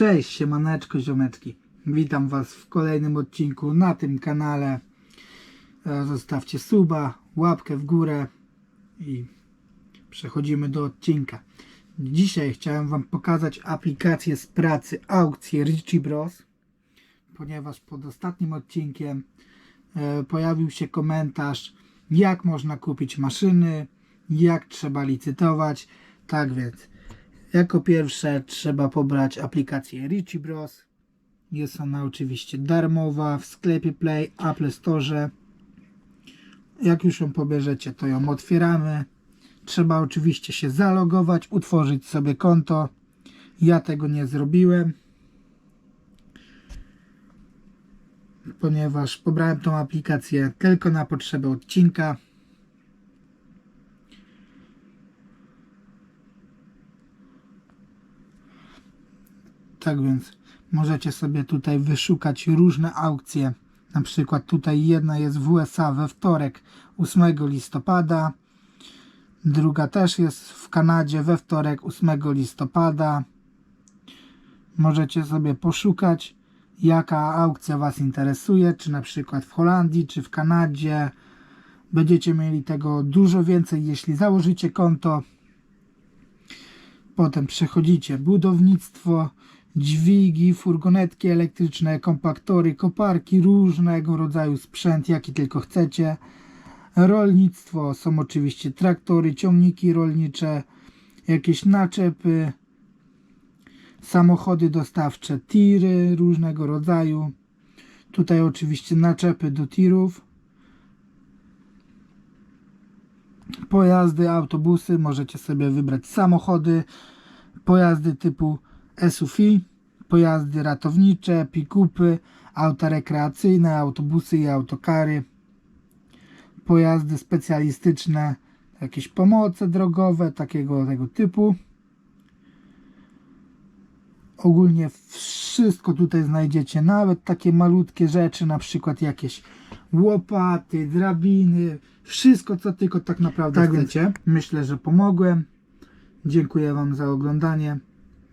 Cześć, siemaneczko, ziomeczki. Witam Was w kolejnym odcinku na tym kanale. E, Zostawcie suba, łapkę w górę i przechodzimy do odcinka. Dzisiaj chciałem Wam pokazać aplikację z pracy aukcję Richie Bros, ponieważ pod ostatnim odcinkiem e, pojawił się komentarz, jak można kupić maszyny, jak trzeba licytować. Tak więc, jako pierwsze trzeba pobrać aplikację Richie Bros. Jest ona oczywiście darmowa w sklepie Play, Apple Store. Jak już ją pobierzecie, to ją otwieramy. Trzeba oczywiście się zalogować, utworzyć sobie konto. Ja tego nie zrobiłem, ponieważ pobrałem tą aplikację tylko na potrzeby odcinka. Tak więc możecie sobie tutaj wyszukać różne aukcje. Na przykład tutaj jedna jest w USA we wtorek 8 listopada. Druga też jest w Kanadzie we wtorek 8 listopada. Możecie sobie poszukać jaka aukcja Was interesuje, czy na przykład w Holandii, czy w Kanadzie. Będziecie mieli tego dużo więcej, jeśli założycie konto. Potem przechodzicie budownictwo, dźwigi, furgonetki elektryczne, kompaktory, koparki, różnego rodzaju sprzęt, jaki tylko chcecie. Rolnictwo, są oczywiście traktory, ciągniki rolnicze, jakieś naczepy, samochody dostawcze, tiry różnego rodzaju. Tutaj oczywiście naczepy do tirów. Pojazdy, autobusy, możecie sobie wybrać samochody, pojazdy typu SUV, pojazdy ratownicze, pick-upy, auta rekreacyjne, autobusy i autokary, pojazdy specjalistyczne, jakieś pomoce drogowe, takiego tego typu. Ogólnie wszystko tutaj znajdziecie, nawet takie malutkie rzeczy, na przykład jakieś łopaty, drabiny, wszystko co tylko tak naprawdę Tak chcecie. Myślę, że pomogłem. Dziękuję Wam za oglądanie.